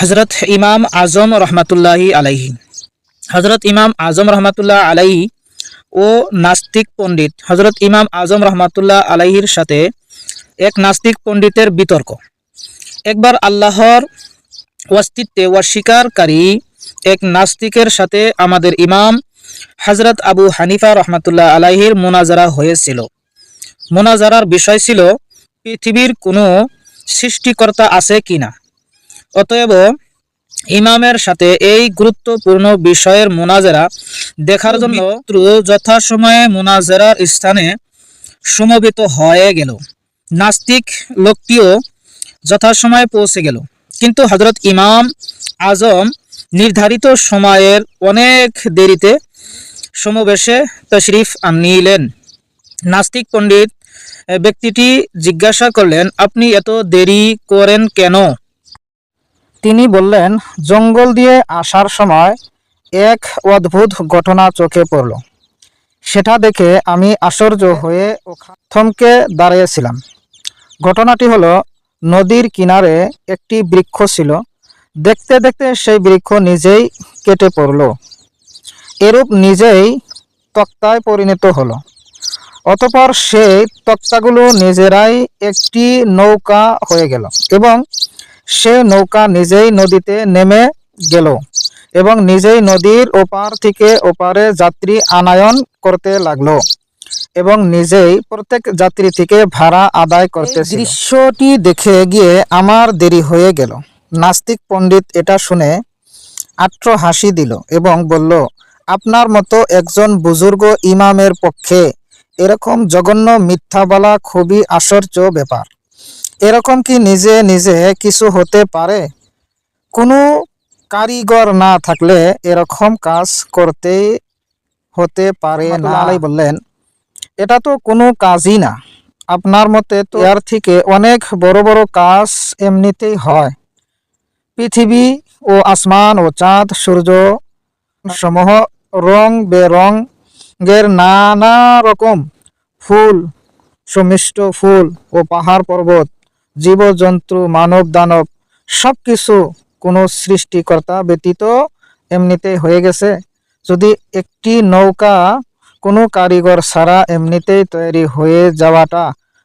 হজরত ইমাম আজম রহমাতুল্লাহি আলাইহি। হজরত ইমাম আজম রহমাতুল্লাহ আলাইহি ও নাস্তিক পণ্ডিত হজরত ইমাম আজম রহমাতুল্লাহ আলাইহির সাথে এক নাস্তিক পণ্ডিতের বিতর্ক। একবার আল্লাহর অস্তিত্বে অস্বীকারী এক নাস্তিকের সাথে আমাদের ইমাম হজরত আবু হানিফা রহমাতুল্লাহ আলাইহির মোনাজারা হয়েছিল। মোনাজারার বিষয় ছিল, পৃথিবীর কোনো সৃষ্টিকর্তা আছে কিনা? অতএব ইমামের সাথে এই গুরুত্বপূর্ণ বিষয়ের মোনাজারা দেখার জন্য যথাসময়ে মোনাজারার স্থানে সমবেত হয়ে গেল। নাস্তিক লোকটিও যথাসময়ে পৌঁছে গেল। কিন্তু হজরত ইমাম আজম নির্ধারিত সময়ের অনেক দেরিতে সমাবেশে তশরিফ আনিলেন। নাস্তিক পণ্ডিত ব্যক্তিটি জিজ্ঞাসা করলেন, আপনি এত দেরি করেন কেন? তিনি বললেন, জঙ্গল দিয়ে আসার সময় এক অদ্ভুত ঘটনা চোখে পড়ল। সেটা দেখে আমি আশ্চর্য হয়ে থমকে দাঁড়িয়েছিলাম। ঘটনাটি হলো, নদীর কিনারে একটি বৃক্ষ ছিল। দেখতে দেখতে সেই বৃক্ষ নিজেই কেটে পড়ল। এরূপ নিজেই তক্তায় পরিণত হলো। অতপর সেই তক্তাগুলো নিজেরাই একটি নৌকা হয়ে গেল এবং সে নৌকা নিজেই নদীতে নেমে গেল এবং নিজেই নদীর ওপার থেকে ওপারে যাত্রী আনায়ন করতে লাগল এবং নিজেই প্রত্যেক যাত্রী থেকে ভাড়া আদায় করতে দৃশ্যটি দেখে গিয়ে আমার দেরি হয়ে গেল। নাস্তিক পণ্ডিত এটা শুনে আট্র হাসি দিল এবং বলল, আপনার মতো একজন বুজুর্গ ইমামের পক্ষে এরকম জঘন্য মিথ্যা বলা খুবই আশ্চর্য ব্যাপার। এরকম কি নিজে নিজে কিছু হতে পারে? কোনো কারিগর না থাকলে এরকম কাজ করতে হতে পারে না। বললেন এটা তো কোনো কাজই না। আপনার মতে তো এর থেকে অনেক বড় বড় কাজ এমনিতেই হয়। পৃথিবী ও আসমান ও চাঁদ সূর্য সমূহ রং বেরঙের নানা রকম ফুল সুমিষ্ট ফুল ও পাহাড় পর্বত জীবজন্তু, মানব, দানব সব কিছু কোনো সৃষ্টিকর্তা ব্যতীত এমনিতেই হয়ে গেছে। যদি একটি নৌকা কোনো কারিগর ছাড়া এমনিতেই তৈরি হয়ে যাওয়াটা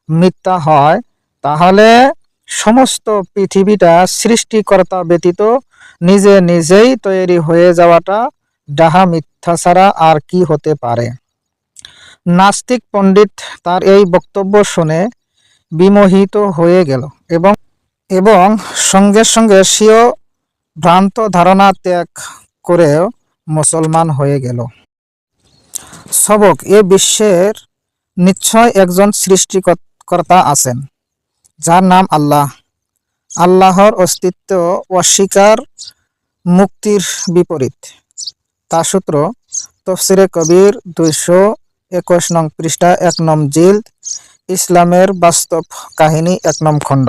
মিথ্যা হয়, তাহলে সমস্ত পৃথিবীটা সৃষ্টিকর্তা ব্যতীত নিজে নিজেই তৈরি হয়ে যাওয়াটা ডাহা মিথ্যা ছাড়া আর কি হতে পারে? নাস্তিক পণ্ডিত তার এই বক্তব্য শুনে বিমোহিত হয়ে গেল এবং এবং সঙ্গে সঙ্গে সেও ভ্রান্ত ধারণা ত্যাগ করে মুসলমান হয়ে গেল। সবক, এ বিশ্বের নিশ্চয় একজন সৃষ্টিকর্তা আছেন, যার নাম আল্লাহ। আল্লাহর অস্তিত্ব অস্বীকার মুক্তির বিপরীত। তা সূত্র তফসিরে কবির দুইশো একুশ নং পৃষ্ঠা এক নম জিল ইসলামের বাস্তব কাহিনী এক নম খণ্ড।